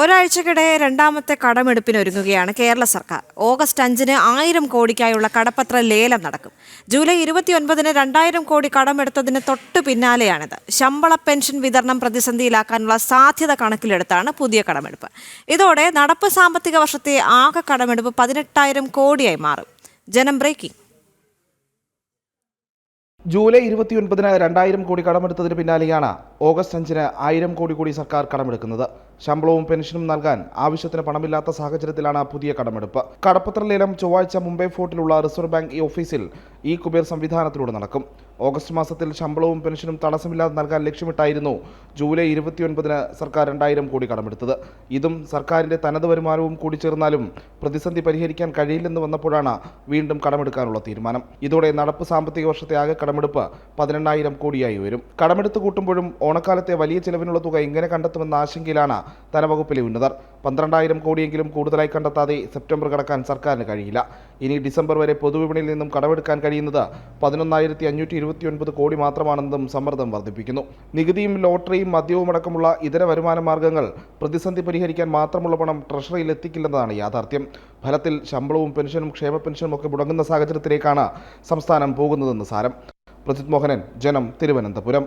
ഒരാഴ്ചക്കിടെ രണ്ടാമത്തെ കടമെടുപ്പിനൊരുങ്ങുകയാണ് കേരള സർക്കാർ. ഓഗസ്റ്റ് അഞ്ചിന് ആയിരം കോടിക്കായുള്ള കടപ്പത്ര ലേലം നടക്കും. ജൂലൈ ഇരുപത്തിയൊൻപതിന് രണ്ടായിരം കോടി കടമെടുത്തതിന് തൊട്ടു പിന്നാലെയാണിത്. ശമ്പള പെൻഷൻ വിതരണം പ്രതിസന്ധിയിലാക്കാനുള്ള സാധ്യത കണക്കിലെടുത്താണ് പുതിയ കടമെടുപ്പ്. ഇതോടെ നടപ്പ് സാമ്പത്തിക വർഷത്തെ ആകെ കടമെടുപ്പ് പതിനെട്ടായിരം കോടിയായി മാറും. ജനം ബ്രേക്കിംഗ്. ജൂലൈ ഇരുപത്തിയൊൻപതിന് രണ്ടായിരം കോടി കടമെടുത്തതിന് പിന്നാലെയാണ് ഓഗസ്റ്റ് അഞ്ചിന് ആയിരം കോടി കൂടി സർക്കാർ കടമെടുക്കുന്നത്. ശമ്പളവും പെൻഷനും നൽകാൻ ആവശ്യത്തിന് പണമില്ലാത്ത സാഹചര്യത്തിലാണ് പുതിയ കടമെടുപ്പ്. കടപ്പത്ര ലേലം ചൊവ്വാഴ്ച മുംബൈ ഫോർട്ടിലുള്ള റിസർവ് ബാങ്ക് ഓഫീസിൽ ഈ കുബേർ സംവിധാനത്തിലൂടെ നടക്കും. ഓഗസ്റ്റ് മാസത്തിൽ ശമ്പളവും പെൻഷനും തടസ്സമില്ലാതെ നൽകാൻ ലക്ഷ്യമിട്ടായിരുന്നു ജൂലൈ ഇരുപത്തിയൊൻപതിന് സർക്കാർ രണ്ടായിരം കോടി കടമെടുത്തത്. ഇതും സർക്കാരിന്റെ തനത് വരുമാനവും കൂടി ചേർന്നാലും പ്രതിസന്ധി പരിഹരിക്കാൻ കഴിയില്ലെന്ന് വന്നപ്പോഴാണ് വീണ്ടും കടമെടുക്കാനുള്ള തീരുമാനം. ഇതോടെ നടപ്പ് സാമ്പത്തിക വർഷത്തെ ആകെ കടമെടുപ്പ് പതിനെണ്ണായിരം കോടിയായി വരും കടമെടുത്ത് കൂട്ടുമ്പോഴും ഓണക്കാലത്തെ വലിയ ചിലവിനുള്ള തുക എങ്ങനെ കണ്ടെത്തുമെന്ന ആശങ്കയിലാണ് ധനവകുപ്പിലെ ഉന്നതർ. പന്ത്രണ്ടായിരം കോടിയെങ്കിലും കൂടുതലായി കണ്ടെത്താതെ സെപ്റ്റംബർ കടക്കാൻ സർക്കാരിന് കഴിയില്ല. ഇനി ഡിസംബർ വരെ പൊതുവിപണിയിൽ നിന്നും കടമെടുക്കാൻ കഴിയുന്നത് പതിനൊന്നായിരത്തി അഞ്ഞൂറ്റി ഇരുപത്തിയൊൻപത് കോടി മാത്രമാണെന്നും സമ്മർദ്ദം വർദ്ധിപ്പിക്കുന്നു. നികുതിയും ലോട്ടറിയും മദ്യവും അടക്കമുള്ള ഇതര വരുമാന മാർഗങ്ങൾ പ്രതിസന്ധി പരിഹരിക്കാൻ മാത്രമുള്ള പണം ട്രഷറിയിൽ എത്തിക്കില്ലെന്നതാണ് യാഥാർത്ഥ്യം. ഫലത്തിൽ ശമ്പളവും പെൻഷനും ക്ഷേമ പെൻഷനും ഒക്കെ മുടങ്ങുന്ന സാഹചര്യത്തിലേക്കാണ് സംസ്ഥാനം പോകുന്നതെന്ന് സാരം. പ്രജിത് മോഹനൻ ജനം തിരുവനന്തപുരം.